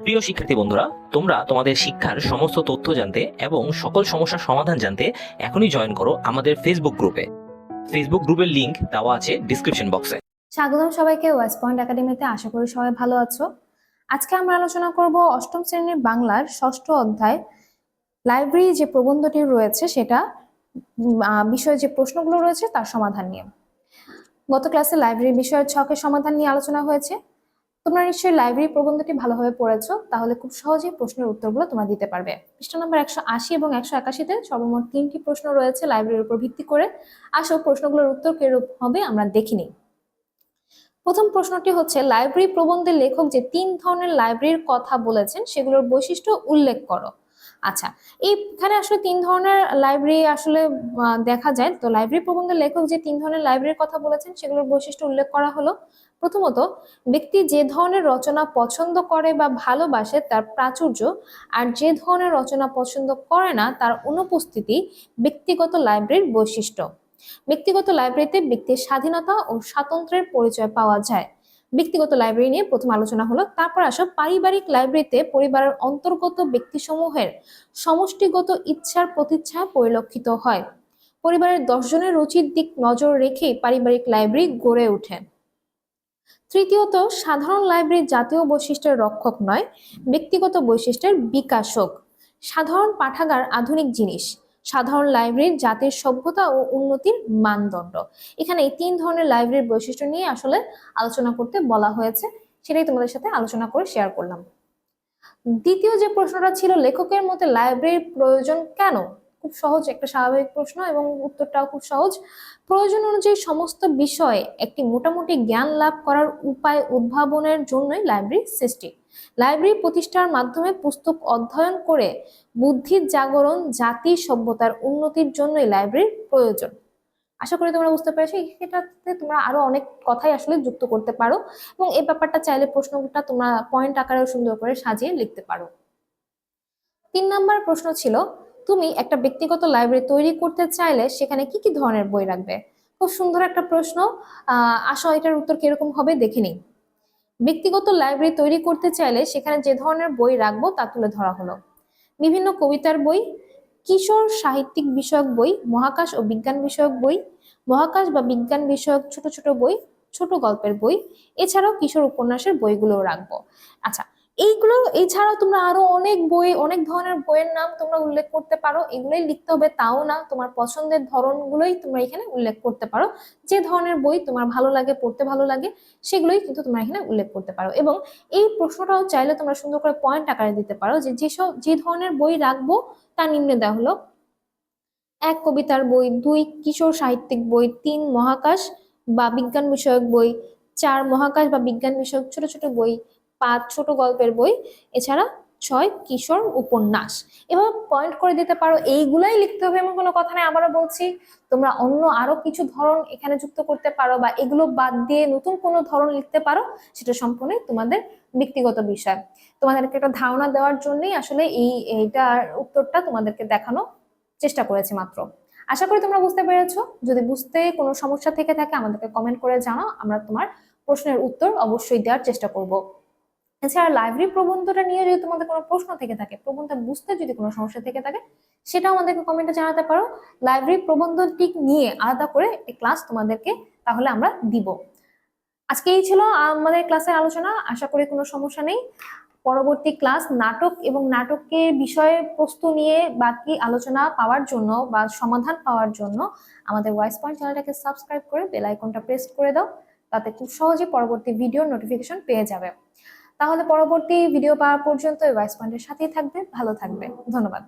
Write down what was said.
প্রিয় শিক্ষার্থী বন্ধুরা, তোমরা তোমাদের শিক্ষার সমস্ত তথ্য জানতে এবং সকল সমস্যার সমাধান জানতে এখনই জয়েন করো আমাদের ফেসবুক গ্রুপে ফেসবুক গ্রুপের লিংক দেওয়া আছে ডিসক্রিপশন বক্সে স্বাগতম সবাইকে ওয়েস্ট পয়েন্ট একাডেমিতে আশা করি সবাই ভালো আছো। আজকে আমরা আলোচনা করব অষ্টম শ্রেণির বাংলার ষষ্ঠ অধ্যায়। লাইব্রেরি যে প্রবন্ধটি রয়েছে সেটা বিষয়ে যে প্রশ্নগুলো রয়েছে তার সমাধান নিয়ে। গত ক্লাসে লাইব্রেরি বিষয়ের ছকের সমাধান নিয়ে আলোচনা হয়েছে। তোমরা নিশ্চয়ই লাইব্রেরি প্রবন্ধটি ভালোভাবে পড়েছো, তাহলে খুব সহজেই প্রশ্নের উত্তরগুলো তোমরা দিতে পারবে। পৃষ্ঠা নম্বর একশো আশি এবং একশো একাশিতে সর্বমোট তিনটি প্রশ্ন রয়েছে লাইব্রেরির উপর ভিত্তি করে। আসো, প্রশ্নগুলোর উত্তর কিরূপ হবে আমরা দেখিনি প্রথম প্রশ্নটি হচ্ছে লাইব্রেরি প্রবন্ধের লেখক যে তিন ধরনের লাইব্রেরির কথা বলেছেন, সেগুলোর বৈশিষ্ট্য উল্লেখ করো। আচ্ছা এইখানে আসলে তিন ধরনের লাইব্রেরি আসলে দেখা যায়। তো লাইব্রেরি প্রবন্ধের লেখক যে তিন ধরনের লাইব্রেরির কথা বলেছেন, সেগুলোর বৈশিষ্ট্য উল্লেখ করা হলো। প্রথমত, ব্যক্তি যে ধরনের রচনা পছন্দ করে বা ভালোবাসে তার প্রাচুর্য, আর যে ধরনের রচনা পছন্দ করে না তার অনুপস্থিতি ব্যক্তিগত লাইব্রেরির বৈশিষ্ট্য। ব্যক্তিগত লাইব্রেরিতে ব্যক্তির স্বাধীনতা ও স্বাতন্ত্র্যের পরিচয় পাওয়া যায়। ব্যক্তিগত লাইব্রেরি নিয়ে প্রথম আলোচনা হলো, তারপর আসো পারিবারিক লাইব্রেরিতে পরিবারের অন্তর্গত ব্যক্তিসমূহের সমষ্টিগত ইচ্ছার প্রতিচ্ছা পরিলক্ষিত হয়। পরিবারের দশজনের রুচির দিক নজর রেখেই পারিবারিক লাইব্রেরি গড়ে ওঠে। তৃতীয়ত, সাধারণ লাইব্রেরি জাতীয় বৈশিষ্ট্যের রক্ষক নয়, ব্যক্তিগত বৈশিষ্ট্যের বিকাশক। সাধারণ পাঠাগার আধুনিক জিনিস। সাধারণ লাইব্রেরির জাতির সভ্যতা ও উন্নতির মানদণ্ড। এখানে এই তিন ধরনের লাইব্রেরির বৈশিষ্ট্য নিয়ে আসলে আলোচনা করতে বলা হয়েছে। সেটাই তোমাদের সাথে আলোচনা করে শেয়ার করলাম। দ্বিতীয় যে প্রশ্নটা ছিল, লেখকের মতে লাইব্রেরির প্রয়োজন কেন? খুব সহজ, একটা স্বাভাবিক প্রশ্ন এবং উত্তরটাও খুব সহজ। প্রয়োজন অনুযায়ী সমস্ত বিষয়ে একটি মোটামুটি জ্ঞান লাভ করার উপায় উদ্ভাবনের জন্যই লাইব্রেরি সৃষ্টি। লাইব্রেরি প্রতিষ্ঠার মাধ্যমে পুস্তক অধ্যয়ন করে বুদ্ধির জাগরণ, জাতি সভ্যতার উন্নতির জন্যই লাইব্রেরির প্রয়োজন। আশা করি তোমরা বুঝতে পেরেছ, এটাতে তোমরা আরও অনেক কথাই আসলে যুক্ত করতে পারো এবং এই ব্যাপারটা চাইলে প্রশ্নটা তোমরা পয়েন্ট আকারেও সুন্দর করে সাজিয়ে লিখতে পারো। তিন নাম্বার প্রশ্ন ছিল তুমি একটা ব্যক্তিগত লাইব্রেরি তৈরি করতে চাইলে সেখানে কি কি ধরনের বই রাখবে? খুব সুন্দর একটা প্রশ্ন। আসো এটার উত্তর কীরকম হবে দেখে নিই। ব্যক্তিগত লাইব্রেরি তৈরি করতে চাইলে সেখানে যে ধরনের বই রাখব তা তুলে ধরা হলো। বিভিন্ন কবিতার বই, কিশোর সাহিত্যিক বিষয়ক বই, মহাকাশ ও বিজ্ঞান বিষয়ক বই, মহাকাশ বা বিজ্ঞান বিষয়ক ছোট ছোট বই, ছোট গল্পের বই, এছাড়াও কিশোর উপন্যাসের বইগুলোও রাখব। আচ্ছা এইগুলো, এছাড়াও তোমরা আরও অনেক বই, অনেক ধরনের বইয়ের নাম তোমরা উল্লেখ করতে পারো। এগুলোই লিখতে হবে, তাও না। তোমার পছন্দের ধরনগুলোই তোমরা এখানে উল্লেখ করতে পারো। যে ধরনের বই তোমার ভালো লাগে, পড়তে ভালো লাগে, সেগুলোই কিন্তু তোমরা এখানে উল্লেখ করতে পারো। এবং এই প্রশ্নটাও চাইলে তোমরা সুন্দর করে পয়েন্ট আকারে দিতে পারো যে যেসব, যে ধরনের বই রাখব তা নিম্নে দেওয়া হলো, এক কবিতার বই, দুই কিশোর সাহিত্যিক বই, তিন মহাকাশ বা বিজ্ঞান বিষয়ক বই, চার মহাকাশ বা বিজ্ঞান বিষয়ক ছোট ছোট বই পাঁচ ছোট গল্পের বই, এছাড়া ছয় কিশোর উপন্যাস। এভাবে পয়েন্ট করে দিতে পারো, এইগুলাই লিখতে হবে এমন কোনো কথা নেই। আবারও বলছি, তোমরা অন্য আরও কিছু ধরন এখানে যুক্ত করতে পারো বা এগুলো বাদ দিয়ে নতুন কোনো ধরন লিখতে পারো, সেটা সম্পূর্ণই তোমাদের ব্যক্তিগত বিষয়। তোমাদেরকে একটা ধারণা দেওয়ার জন্যই আসলে এই, এইটার উত্তরটা তোমাদেরকে দেখানো চেষ্টা করেছি মাত্র। আশা করি তোমরা বুঝতে পেরেছ। যদি বুঝতে কোনো সমস্যা থেকে থাকে, আমাদেরকে কমেন্ট করে জানাও। আমরা তোমার প্রশ্নের উত্তর অবশ্যই দেওয়ার চেষ্টা করব। এছাড়া লাইব্রেরি প্রবন্ধটা নিয়ে যদি তোমাদের কোনো প্রশ্ন থেকে থাকে প্রবন্ধ বুঝতে যদি কোনো সমস্যা থেকে থাকে, সেটাও আমাদেরকে কমেন্টে জানাতে পারো। লাইব্রেরি প্রবন্ধটি নিয়ে আলাদা করে একটি ক্লাস তোমাদেরকে তাহলে আমরা দিব। আজকে এই ছিল আমাদের ক্লাসের আলোচনা। আশা করি কোনো সমস্যা নেই। পরবর্তী ক্লাস নাটক এবং নাটকের বিষয়ে প্রস্তু নিয়ে বাকি আলোচনা পাওয়ার জন্য বা সমাধান পাওয়ার জন্য আমাদের ওয়াইস পয়েন্ট চ্যানেলটাকে সাবস্ক্রাইব করে বেল আইকনটা প্রেস করে দাও। তাতে খুব সহজে পরবর্তী ভিডিও নোটিফিকেশন পেয়ে যাবে। তাহলে পরবর্তী ভিডিও পাওয়া পর্যন্ত ওয়াইস পয়েন্টের সাথেই থাকবে ভালো থাকবে ধন্যবাদ।